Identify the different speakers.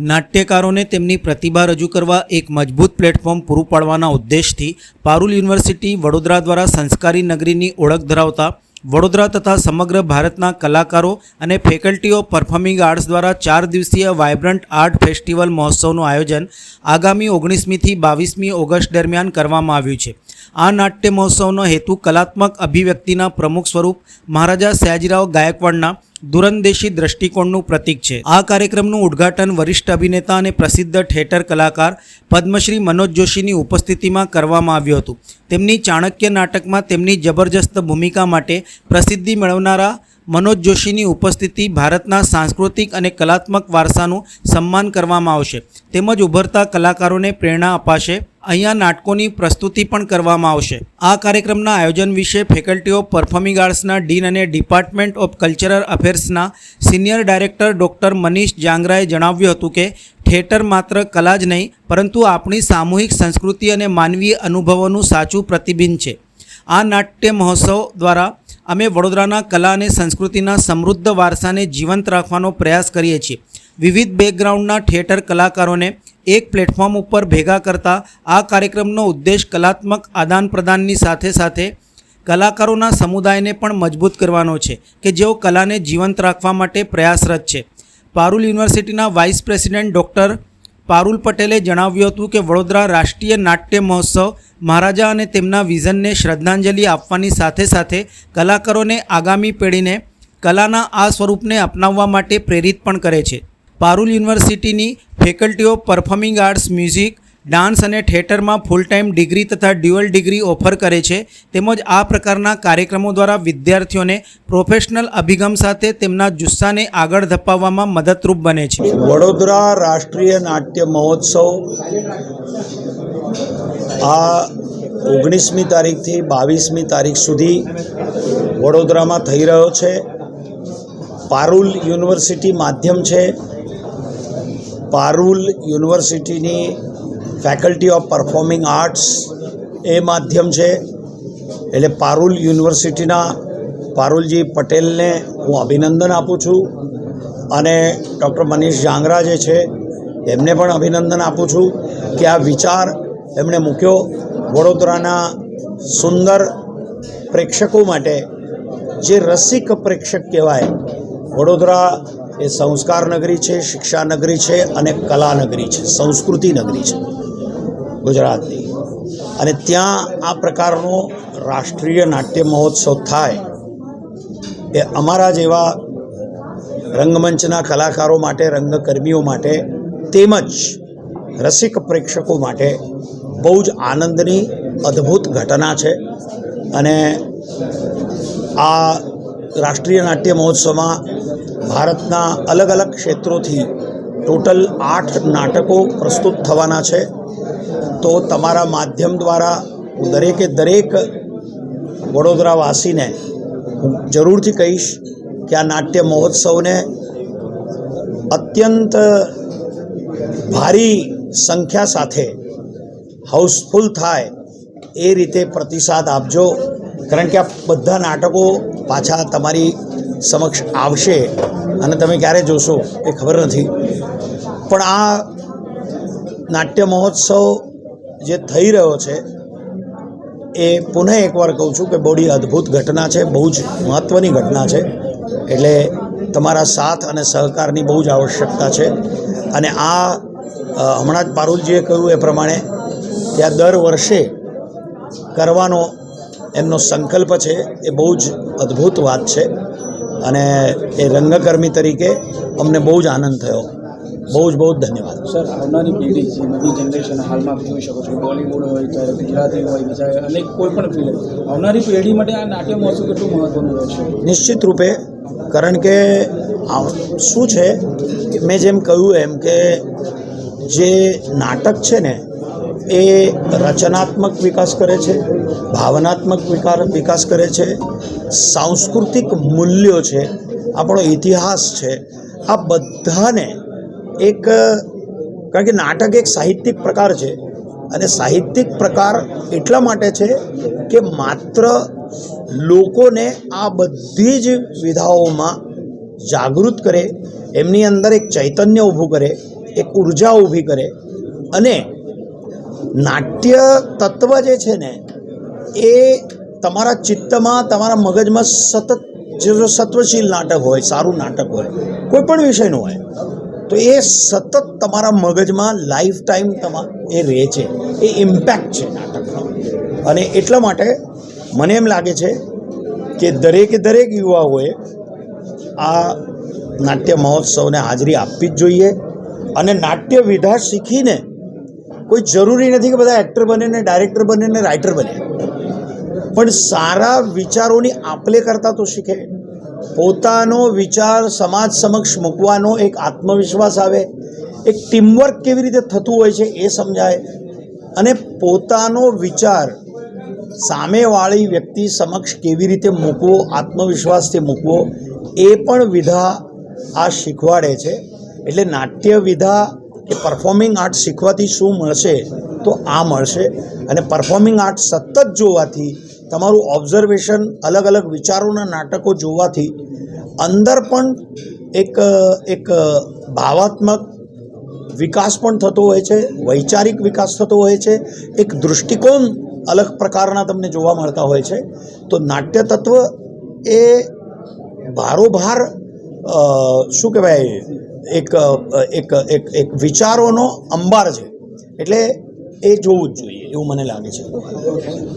Speaker 1: નાટ્યકારોને તેમની પ્રતિભા રજૂ કરવા એક મજબૂત પ્લેટફોર્મ પૂરું પાડવાના ઉદ્દેશથી પારુલ યુનિવર્સિટી વડોદરા દ્વારા સંસ્કારી નગરીની ઓળખ ધરાવતા વડોદરા તથા સમગ્ર ભારતના કલાકારો અને ફેકલ્ટી ઓફ પરફોર્મિંગ આર્ટ્સ દ્વારા ચાર દિવસીય વાયબ્રન્ટ આર્ટ ફેસ્ટિવલ મહોત્સવનું આયોજન આગામી ઓગણીસમીથી બાવીસમી ઓગસ્ટ દરમિયાન કરવામાં આવ્યું છે. આ નાટ્ય મહોત્સવનો હેતુ કલાત્મક અભિવ્યક્તિના પ્રમુખ સ્વરૂપ મહારાજા સયાજીરાવ ગાયકવાડના દૂરંદેશી દ્રષ્ટિકોણનું પ્રતીક છે. આ કાર્યક્રમનું ઉદ્ઘાટન વરિષ્ઠ અભિનેતા અને પ્રસિદ્ધ થિયેટર કલાકાર પદ્મશ્રી મનોજ જોશીની ઉપસ્થિતિમાં કરવામાં આવ્યું હતું. તેમની ચાણક્ય નાટકમાં તેમની જબરજસ્ત ભૂમિકા માટે પ્રસિદ્ધિ મેળવનારા મનોજ જોશીની ઉપસ્થિતિ ભારતના સાંસ્કૃતિક અને કલાત્મક વારસાનું સન્માન કરવામાં આવશે. તેમજ ઉભરતા કલાકારોને પ્રેરણા અપાશે. અહીંયા નાટકોની પ્રસ્તુતિ પણ કરવામાં આવશે. આ કાર્યક્રમના આયોજન વિશે ફેકલ્ટી ઓફ પરફોર્મિંગ આર્ટ્સના ડીન અને ડિપાર્ટમેન્ટ ઓફ કલ્ચરલ અફેર્સના સિનિયર ડાયરેક્ટર ડૉક્ટર મનીષ જાંગરાએ જણાવ્યું હતું કે, થિયેટર માત્ર કલા જ નહીં, પરંતુ આપણી સામૂહિક સંસ્કૃતિ અને માનવીય અનુભવોનું સાચું પ્રતિબિંબ છે. આ નાટ્ય મહોત્સવ દ્વારા અમે વડોદરાના કલા અને સંસ્કૃતિના સમૃદ્ધ વારસાને જીવંત રાખવાનો પ્રયાસ કરીએ છીએ. વિવિધ બેકગ્રાઉન્ડના થિયેટર કલાકારોને એક પ્લેટફોર્મ ઉપર ભેગા કરતા આ કાર્યક્રમનો ઉદ્દેશ કલાત્મક આદાન પ્રદાનની સાથે સાથે કલાકારોના સમુદાયને પણ મજબૂત કરવાનો છે કે જેઓ કલાને જીવંત રાખવા માટે પ્રયાસરત છે. પારુલ યુનિવર્સિટીના વાઇસ પ્રેસિડેન્ટ ડૉક્ટર પારુલ પટેલે જણાવ્યું હતું કે વડોદરા રાષ્ટ્રીય નાટ્ય મહોત્સવ મહારાજા અને તેમના વિઝનને શ્રદ્ધાંજલિ આપવાની સાથે સાથે કલાકારોને આગામી પેઢીને કલાના આ સ્વરૂપને અપનાવવા માટે પ્રેરિત પણ કરે છે. પારુલ યુનિવર્સિટીની faculty of performing arts, music, dance અને થિયેટરમાં ફૂલ ટાઈમ ડિગ્રી તથા ડ્યુઅલ ડિગ્રી ઓફર કરે છે. તેમજ આ પ્રકારના કાર્યક્રમો દ્વારા વિદ્યાર્થીઓને પ્રોફેશનલ અભિગમ સાથે તેમના જુસ્સાને આગળ ધપાવવામાં મદદરૂપ બને છે.
Speaker 2: વડોદરા રાષ્ટ્રીય નાટ્ય મહોત્સવ આ ઓગણીસમી તારીખથી બાવીસમી તારીખ સુધી વડોદરામાં થઈ રહ્યો છે. પારુલ યુનિવર્સિટી માધ્યમ છે. પારુલ યુનિવર્સિટીની ફેકલ્ટી ઓફ પરફોર્મિંગ આર્ટ્સ એ માધ્યમ છે. એટલે પારુલ યુનિવર્સિટીના પારુલજી પટેલને હું અભિનંદન આપું છું અને ડૉક્ટર મનીષ જાંગરા જે છે, એમને પણ અભિનંદન આપું છું કે આ વિચાર એમણે મૂક્યો વડોદરાના સુંદર પ્રેક્ષકો માટે. જે રસિક પ્રેક્ષક કહેવાય, વડોદરા એ સંસ્કાર નગરી છે, શિક્ષા નગરી છે અને કલા નગરી છે, સંસ્કૃતિ નગરી છે ગુજરાતની. અને ત્યાં આ પ્રકારનો રાષ્ટ્રીય નાટ્ય મહોત્સવ થાય એ અમારા જેવા રંગમંચના કલાકારો માટે, રંગકર્મીઓ માટે, તેમજ રસિક પ્રેક્ષકો માટે બહુ જ આનંદની અદ્ભુત ઘટના છે. અને આ રાષ્ટ્રીય નાટ્ય મહોત્સવમાં ભારતના અલગ અલગ ક્ષેત્રોથી ટોટલ આઠ નાટકો પ્રસ્તુત થવાના છે. તો તમારા માધ્યમ દ્વારા હું દરેકે દરેક વડોદરાવાસીને હું જરૂરથી કહીશ કે આ નાટ્ય મહોત્સવને અત્યંત ભારી સંખ્યા સાથે હાઉસફુલ થાય એ રીતે પ્રતિસાદ આપજો. કારણ કે આ બધા નાટકો પાછા તમારી સમક્ષ આવશે અને તમે ક્યારે જોશો એ ખબર નથી. પણ આ નાટ્ય મહોત્સવ જે થઈ રહ્યો છે, એ પુનઃ એકવાર કહું છું કે બહુ અદ્ભુત ઘટના છે, બહુ જ મહત્ત્વની ઘટના છે. એટલે તમારા સાથ અને સહકારની બહુ જ આવશ્યકતા છે. અને આ હમણાં જ પારુલજીએ કહ્યું એ પ્રમાણે કે આ દર વર્ષે કરવાનો એમનો સંકલ્પ છે, એ બહુ જ અદ્ભુત વાત છે. અને એ રંગકર્મી તરીકે અમને બહુ જ આનંદ થયો. બહુ જ બહુ જ ધન્યવાદ.
Speaker 3: સર આવનારી પેઢી જે નવી જનરેશન હાલમાં જોઈ શકો છો બોલિવૂડ હોય ચાહે ગુજરાતી હોય બીજા અનેક કોઈ પણ ફિલ્મ આવનારી પેઢી માટે આ નાટ્ય મહોત્સવ કેટલું મહત્વનું રહેશે
Speaker 2: નિશ્ચિત રૂપે કારણ કે આ શું છે મેં જેમ કહ્યું એમ કે જે નાટક છે ને એ રચનાત્મક વિકાસ કરે છે, ભાવનાત્મક વિકાર, વિકાસ કરે છે, સાંસ્કૃતિક મૂલ્યો છે, આપણો ઇતિહાસ છે, આ બધાને એક, કારણ કે નાટક એક સાહિત્યિક પ્રકાર છે અને સાહિત્યિક પ્રકાર એટલા માટે છે કે માત્ર લોકોને આ બધી જ વિધાઓમાં જાગૃત કરે, એમની અંદર એક ચૈતન્ય ઊભું કરે, એક ઊર્જા ઊભી કરે અને નાટ્ય તત્વ જે છે ને, એ તમારા ચિત્તમાં, તમારા મગજમાં સતત જે સત્વશીલ નાટક હોય, સારું નાટક હોય, કોઈ પણ વિષયનું હોય, તો એ સતત તમારા મગજમાં લાઈફ ટાઈમ તમા, એ રહે છે. એ ઇમ્પેક્ટ છે નાટકનો. અને એટલા માટે મને એમ લાગે છે કે દરેકે દરેક યુવાઓએ આ નાટ્ય મહોત્સવને હાજરી આપવી જ જોઈએ અને નાટ્ય વિધા શીખીને કોઈ જરૂરી નથી કે બધા એક્ટર બને ને ડાયરેક્ટર બને ને રાઇટર બને. પણ સારા વિચારોની આપલે કરતા તો શીખે. પોતાનો વિચાર સમાજ સમક્ષ મૂકવાનો એક આત્મવિશ્વાસ આવે. એક ટીમવર્ક કેવી રીતે થતું હોય છે એ સમજાય. અને પોતાનો વિચાર સામેવાળી વ્યક્તિ સમક્ષ કેવી રીતે મૂકવો, આત્મવિશ્વાસથી મૂકવો, એ પણ વિધા આ શીખવાડે છે. એટલે નાટ્ય વિધા કે પરફોર્મિંગ આર્ટ શીખવાથી શું મળશે? તો આ મળશે. અને પરફોર્મિંગ આર્ટ સતત જોવાથી, તમારું ઓબ્ઝર્વેશન અલગ અલગ વિચારોના નાટકો જોવાથી, અંદર પણ એક એક ભાવાત્મક વિકાસ પણ થતો હોય છે, વૈચારિક વિકાસ થતો હોય છે, એક દૃષ્ટિકોણ અલગ પ્રકારના તમને જોવા મળતા હોય છે. તો નાટ્ય તત્વ એ ભારોભાર શું કહેવાય? એક એક એક એક વિચારોનો અંબાર છે. એટલે એ જોવું જ જોઈએ, એવું મને લાગે છે.